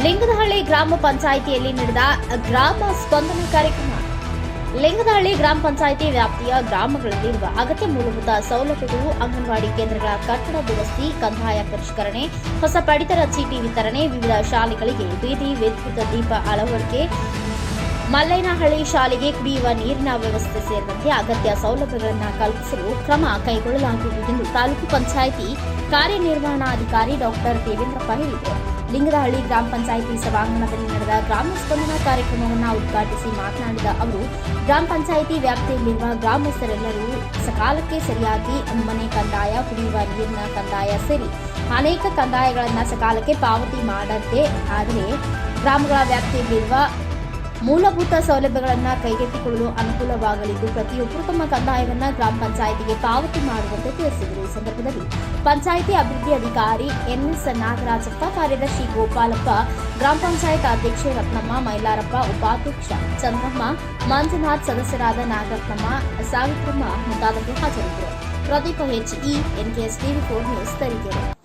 ಲಿಂಗದಹಳ್ಳಿ ಗ್ರಾಮ ಪಂಚಾಯಿತಿಯಲ್ಲಿ ನಡೆದ ಗ್ರಾಮ ಸ್ಪಂದನ ಕಾರ್ಯಕ್ರಮ. ಲಿಂಗದಹಳ್ಳಿ ಗ್ರಾಮ ಪಂಚಾಯಿತಿ ವ್ಯಾಪ್ತಿಯ ಗ್ರಾಮಗಳಲ್ಲಿರುವ ಅಗತ್ಯ ಮೂಲಭೂತ ಸೌಲಭ್ಯಗಳು, ಅಂಗನವಾಡಿ ಕೇಂದ್ರಗಳ ಕಟ್ಟಡ ದುರಸ್ತಿ ಕಂದಾಯ ಪರಿಷ್ಕರಣೆ, ಹೊಸ ಪಡಿತರ ಚೀಟಿ ವಿತರಣೆ, ವಿವಿಧ ಶಾಲೆಗಳಿಗೆ ಬೀದಿ ವಿದ್ಯುತ್ ದೀಪ ಅಳವಡಿಕೆ, ಮಲ್ಲಯ್ಯನಹಳ್ಳಿ ಶಾಲೆಗೆ ಕುಡಿಯುವ ನೀರಿನ ವ್ಯವಸ್ಥೆ ಸೇರಿದಂತೆ ಅಗತ್ಯ ಸೌಲಭ್ಯಗಳನ್ನು ಕಲ್ಪಿಸಲು ಕ್ರಮ ಕೈಗೊಳ್ಳಲಾಗುವುದು ಎಂದು ತಾಲೂಕು ಪಂಚಾಯಿತಿ ಕಾರ್ಯನಿರ್ವಹಣಾಧಿಕಾರಿ ಡಾಕ್ಟರ್ ದೇವೇಂದ್ರಪ್ಪ ಹೇಳಿದರು. ಲಿಂಗದಹಳ್ಳಿ ಗ್ರಾಮ ಪಂಚಾಯಿತಿ ಸಭಾಂಗಣದಲ್ಲಿ ನಡೆದ ಗ್ರಾಮ ಸ್ಪಂದನ ಕಾರ್ಯಕ್ರಮವನ್ನು ಉದ್ಘಾಟಿಸಿ ಮಾತನಾಡಿದ ಅವರು, ಗ್ರಾಮ ಪಂಚಾಯಿತಿ ವ್ಯಾಪ್ತಿಯಲ್ಲಿರುವ ಗ್ರಾಮಸ್ಥರೆಲ್ಲರೂ ಸಕಾಲಕ್ಕೆ ಸರಿಯಾಗಿ ಮನೆ ಕಂದಾಯ, ಕುಡಿಯುವ ನೀರಿನ ಕಂದಾಯ ಸೇರಿ ಅನೇಕ ಕಂದಾಯಗಳನ್ನು ಸಕಾಲಕ್ಕೆ ಪಾವತಿ ಮಾಡದೆ ಆದರೆ ಗ್ರಾಮಗಳ ವ್ಯಾಪ್ತಿಯಲ್ಲಿರುವ ಮೂಲಭೂತ ಸೌಲಭ್ಯಗಳನ್ನು ಕೈಗೆತ್ತಿಕೊಳ್ಳಲು ಅನುಕೂಲವಾಗಲಿದ್ದು, ಪ್ರತಿಯೊಬ್ಬರು ತಮ್ಮ ಕಂದಾಯವನ್ನು ಗ್ರಾಮ ಪಂಚಾಯಿತಿಗೆ ಪಾವತಿ ಮಾಡುವಂತೆ ತಿಳಿಸಿದರು. ಈ ಸಂದರ್ಭದಲ್ಲಿ ಪಂಚಾಯಿತಿ ಅಭಿವೃದ್ಧಿ ಅಧಿಕಾರಿ ಎನ್ಎಸ್ ನಾಗರಾಜಪ್ಪ, ಕಾರ್ಯದರ್ಶಿ ಗೋಪಾಲಪ್ಪ, ಗ್ರಾಮ ಪಂಚಾಯತ್ ಅಧ್ಯಕ್ಷೆ ರತ್ನಮ್ಮ, ಮೈಲಾರಪ್ಪ, ಉಪಾಧ್ಯಕ್ಷ ಚಂದ್ರಮ್ಮ, ಮಂಜುನಾಥ್, ಸದಸ್ಯರಾದ ನಾಗರತ್ನಮ್ಮ, ಸಾವಿತ್ರಮ್ಮ ಮುಂತಾದವರು ಹಾಜರಿದ್ದರು. Pradeepa HE NKS TV four news Tarikere.